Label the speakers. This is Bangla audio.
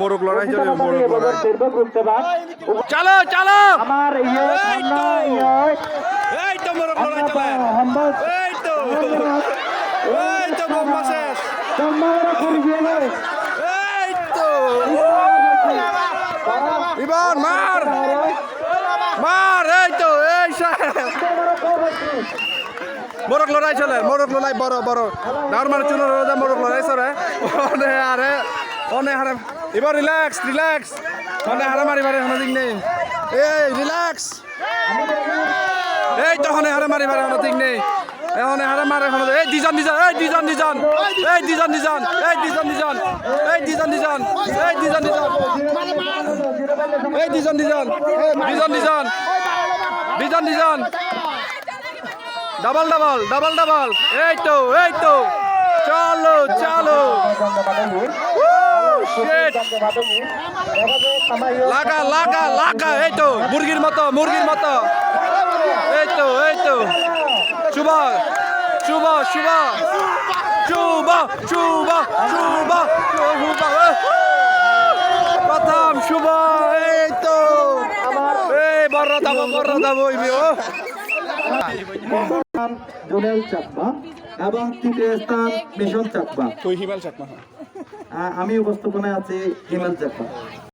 Speaker 1: মোরগ লড়াই চলে মোরগ
Speaker 2: এবারে
Speaker 1: লড়াই।
Speaker 2: সের্ব গ্রুপসেবাগ
Speaker 1: চলো চলো!
Speaker 2: আমার
Speaker 1: এই তো। তো মোরগ লড়াই চলে। এই তো! এই তো বোম্বা শেষ এই তো! ইবান মার! মার এই তো এই মোরগ লড়াই চলে মোরগ লড়াই বড় বড়। ডাউর মানে চুনো রোজা মোরগ লড়াই চলে। আরে! অনে হারে এবার রিল্যাক্স রিল্যাক্স অনে হারে মারি মারি হনে দিক নেই। এই রিল্যাক্স এই তো হনে হারে মারি মারি হনে দিক নেই। এই হনে হারে মারে হনে এই দুজন দুজন এই দুজন দুজন এই দুজন দুজন এই দুজন দুজন এই দুজন দুজন এই দুজন দুজন এই দুজন দুজন দুজন দুজন দুজন দুজন ডাবল ডাবল ডাবল ডাবল এই তো এই তো। চলো চলো! লাগা লাগা লাগা এই তো মুরগির মতো মুরগির মতো। এই তো এই তো। শুভ শুভ শুভ শুভ শুভ শুভ শুভ প্রথম শুভ এই তো। এই বড় দাবো বড় দাবো ও।
Speaker 2: জুনেল চাকমা এবং তৃতীয় স্থান মিশন চাকমা।
Speaker 1: তুই হিমাল চাকমা
Speaker 2: আ- আমি উপস্থাপনায় আছি হিমেল চাকমা